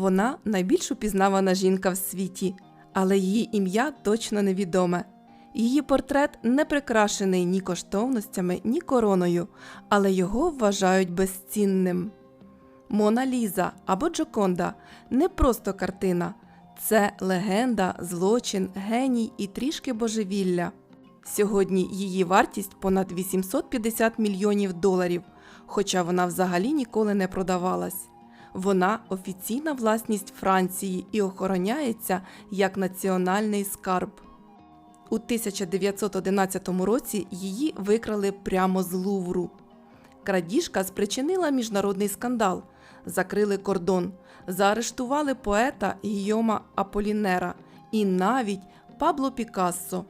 Вона найбільш упізнавана жінка в світі, але її ім'я точно невідоме. Її портрет не прикрашений ні коштовностями, ні короною, але його вважають безцінним. Мона Ліза або Джоконда не просто картина, це легенда, злочин, геній і трішки божевілля. Сьогодні її вартість понад 850 мільйонів доларів, хоча вона взагалі ніколи не продавалась. Вона офіційна власність Франції і охороняється як національний скарб. У 1911 році її викрали прямо з Лувру. Крадіжка спричинила міжнародний скандал, закрили кордон, заарештували поета Гійома Аполінера і навіть Пабло Пікассо.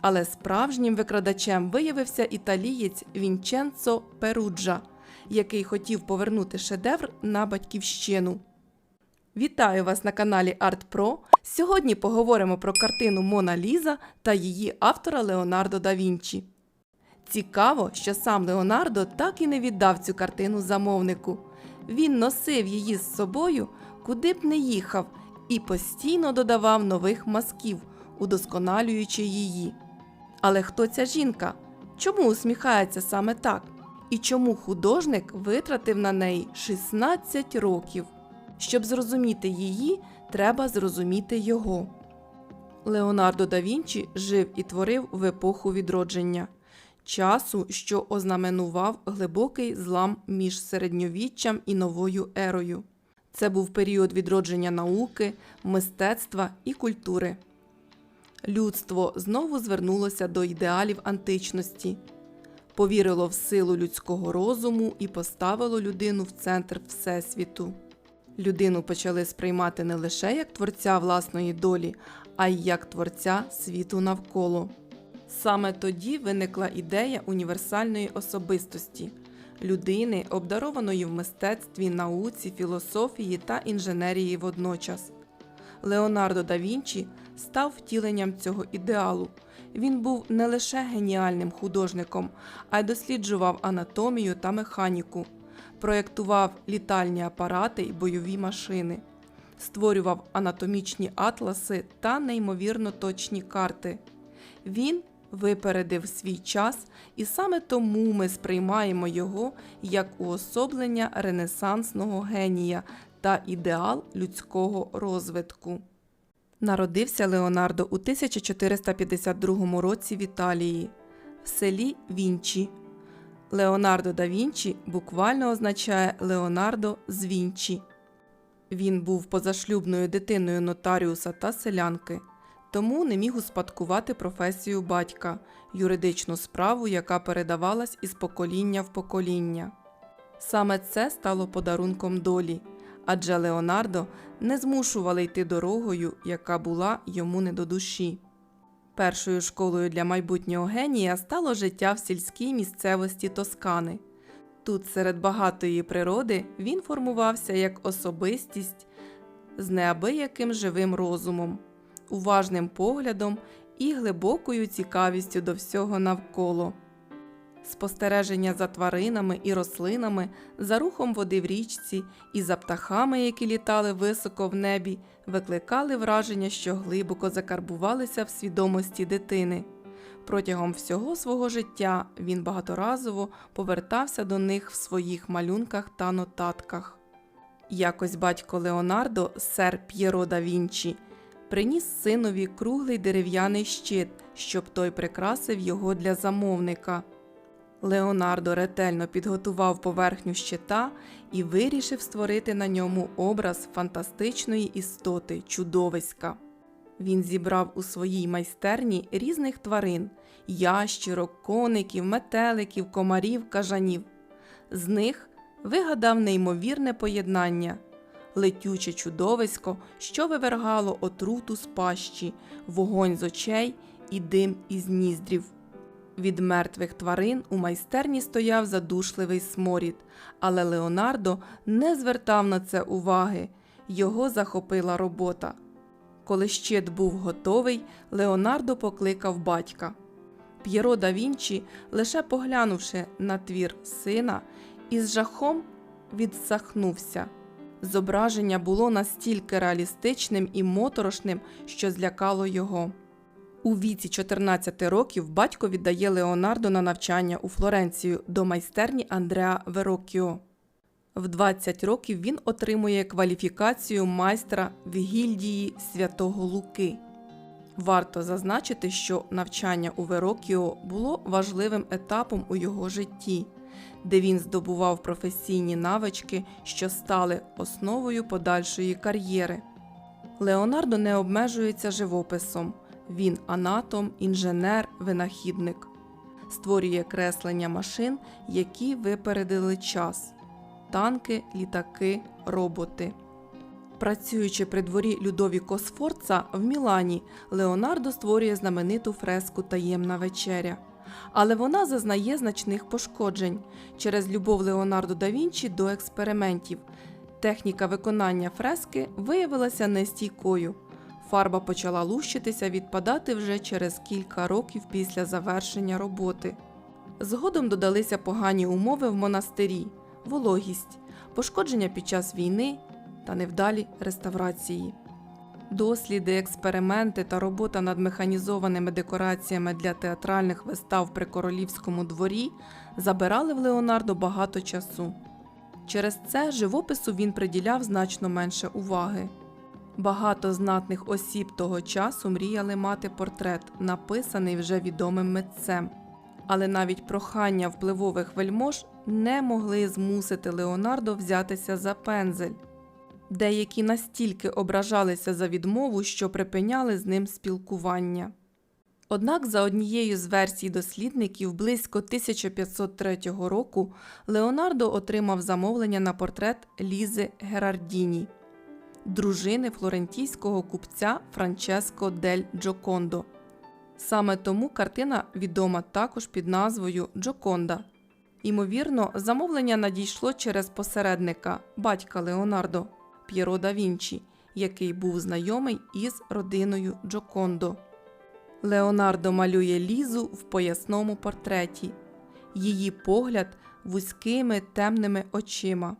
Але справжнім викрадачем виявився італієць Вінченцо Перуджа, який хотів повернути шедевр на батьківщину. Вітаю вас на каналі ArtPro. Сьогодні поговоримо про картину Мона Ліза та її автора Леонардо да Вінчі. Цікаво, що сам Леонардо так і не віддав цю картину замовнику. Він носив її з собою, куди б не їхав, і постійно додавав нових мазків, удосконалюючи її. Але хто ця жінка? Чому усміхається саме так? І чому художник витратив на неї 16 років? Щоб зрозуміти її, треба зрозуміти його. Леонардо да Вінчі жив і творив в епоху відродження, часу, що ознаменував глибокий злам між середньовіччям і новою ерою. Це був період відродження науки, мистецтва і культури. Людство знову звернулося до ідеалів античності, повірило в силу людського розуму і поставило людину в центр Всесвіту. Людину почали сприймати не лише як творця власної долі, а й як творця світу навколо. Саме тоді виникла ідея універсальної особистості людини, обдарованої в мистецтві, науці, філософії та інженерії водночас. Леонардо да Вінчі став втіленням цього ідеалу. Він був не лише геніальним художником, а й досліджував анатомію та механіку, проєктував літальні апарати і бойові машини, створював анатомічні атласи та неймовірно точні карти. Він випередив свій час, і саме тому ми сприймаємо його як уособлення ренесансного генія та ідеал людського розвитку. Народився Леонардо у 1452 році в Італії, в селі Вінчі. Леонардо да Вінчі буквально означає Леонардо з Вінчі. Він був позашлюбною дитиною нотаріуса та селянки, тому не міг успадкувати професію батька, юридичну справу, яка передавалась із покоління в покоління. Саме це стало подарунком долі, адже Леонардо не змушували йти дорогою, яка була йому не до душі. Першою школою для майбутнього генія стало життя в сільській місцевості Тоскани. Тут, серед багатої природи, він формувався як особистість з неабияким живим розумом, уважним поглядом і глибокою цікавістю до всього навколо. Спостереження за тваринами і рослинами, за рухом води в річці і за птахами, які літали високо в небі, викликали враження, що глибоко закарбувалися в свідомості дитини. Протягом всього свого життя він багаторазово повертався до них в своїх малюнках та нотатках. Якось батько Леонардо, сер П'єро да Вінчі, приніс синові круглий дерев'яний щит, щоб той прикрасив його для замовника. Леонардо ретельно підготував поверхню щита і вирішив створити на ньому образ фантастичної істоти чудовиська. Він зібрав у своїй майстерні різних тварин ящірок, коників, метеликів, комарів, кажанів. З них вигадав неймовірне поєднання летюче чудовисько, що вивергало отруту з пащі, вогонь з очей і дим із ніздрів. Від мертвих тварин у майстерні стояв задушливий сморід, але Леонардо не звертав на це уваги. Його захопила робота. Коли щит був готовий, Леонардо покликав батька. П'єро да Вінчі, лише поглянувши на твір сина, із жахом відсахнувся. Зображення було настільки реалістичним і моторошним, що злякало його. У віці 14 років батько віддає Леонардо на навчання у Флоренцію до майстерні Андреа Верокіо. В 20 років він отримує кваліфікацію майстра в гільдії Святого Луки. Варто зазначити, що навчання у Верокіо було важливим етапом у його житті, де він здобував професійні навички, що стали основою подальшої кар'єри. Леонардо не обмежується живописом. Він анатом, інженер, винахідник. Створює креслення машин, які випередили час танки, літаки, роботи. Працюючи при дворі Людовіко Сфорца в Мілані, Леонардо створює знамениту фреску Таємна вечеря. Але вона зазнає значних пошкоджень через любов Леонардо да Вінчі до експериментів. Техніка виконання фрески виявилася нестійкою. Фарба почала лущитися, відпадати вже через кілька років після завершення роботи. Згодом додалися погані умови в монастирі, вологість, пошкодження під час війни та невдалі реставрації. Досліди, експерименти та робота над механізованими декораціями для театральних вистав при королівському дворі забирали в Леонардо багато часу. Через це живопису він приділяв значно менше уваги. Багато знатних осіб того часу мріяли мати портрет, написаний вже відомим митцем. Але навіть прохання впливових вельмож не могли змусити Леонардо взятися за пензель. Деякі настільки ображалися за відмову, що припиняли з ним спілкування. Однак, за однією з версій дослідників, близько 1503 року Леонардо отримав замовлення на портрет Лізи Герардіні, дружини флорентійського купця Франческо дель Джокондо. Саме тому картина відома також під назвою Джоконда. Ймовірно, замовлення надійшло через посередника батька Леонардо П'єро да Вінчі, який був знайомий із родиною Джокондо. Леонардо малює Лізу в поясному портреті, її погляд вузькими темними очима.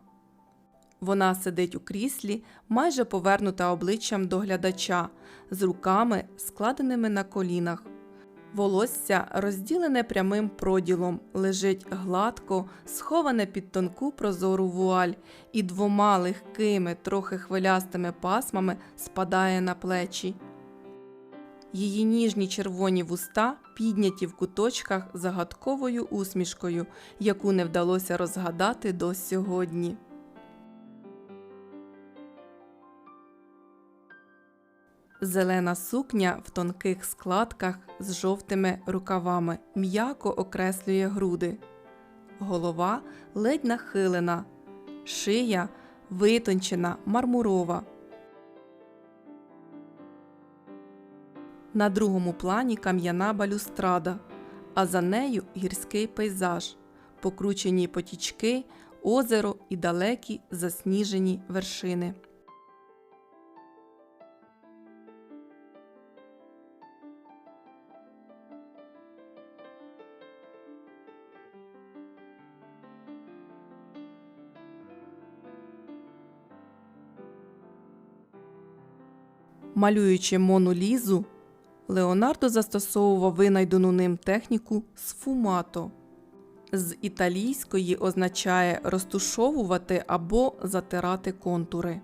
Вона сидить у кріслі, майже повернута обличчям до глядача, з руками, складеними на колінах. Волосся, розділене прямим проділом, лежить гладко, сховане під тонку прозору вуаль, і двома легкими, трохи хвилястими пасмами спадає на плечі. Її ніжні червоні вуста підняті в куточках загадковою усмішкою, яку не вдалося розгадати до сьогодні. Зелена сукня в тонких складках з жовтими рукавами м'яко окреслює груди. Голова ледь нахилена, шия витончена, мармурова. На другому плані кам'яна балюстрада, а за нею гірський пейзаж, покручені потічки, озеро і далекі засніжені вершини. Малюючи Мону Лізу, Леонардо застосовував винайдену ним техніку сфумато. З італійської означає розтушовувати або затирати контури.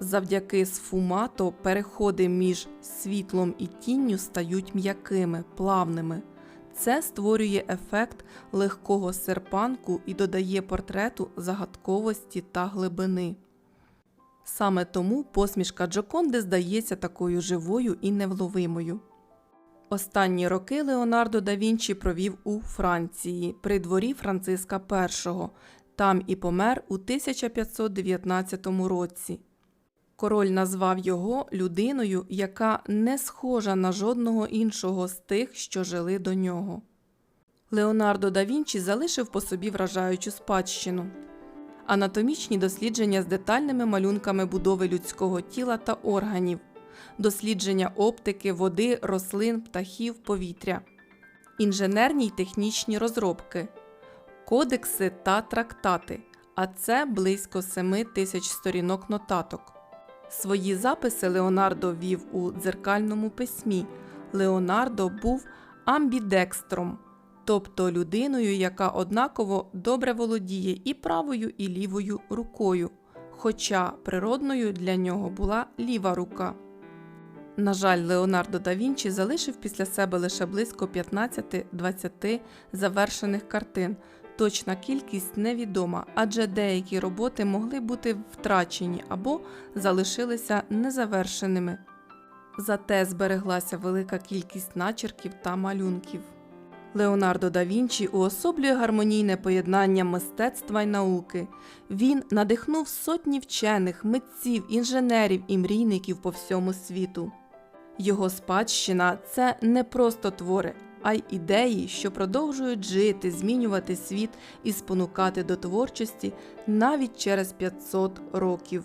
Завдяки сфумато переходи між світлом і тінню стають м'якими, плавними. Це створює ефект легкого серпанку і додає портрету загадковості та глибини. Саме тому посмішка Джоконди здається такою живою і невловимою. Останні роки Леонардо да Вінчі провів у Франції при дворі Франциска І. Там і помер у 1519 році. Король назвав його людиною, яка не схожа на жодного іншого з тих, що жили до нього. Леонардо да Вінчі залишив по собі вражаючу спадщину анатомічні дослідження з детальними малюнками будови людського тіла та органів, дослідження оптики, води, рослин, птахів, повітря, інженерні й технічні розробки, кодекси та трактати, а це близько 7 тисяч сторінок нотаток. Свої записи Леонардо вів у дзеркальному письмі. Леонардо був амбідекстром, тобто людиною, яка однаково добре володіє і правою, і лівою рукою, хоча природною для нього була ліва рука. На жаль, Леонардо да Вінчі залишив після себе лише близько 15-20 завершених картин. Точна кількість невідома, адже деякі роботи могли бути втрачені або залишилися незавершеними. Зате збереглася велика кількість начерків та малюнків. Леонардо да Вінчі уособлює гармонійне поєднання мистецтва й науки. Він надихнув сотні вчених, митців, інженерів і мрійників по всьому світу. Його спадщина це не просто твори, а й ідеї, що продовжують жити, змінювати світ і спонукати до творчості навіть через 500 років.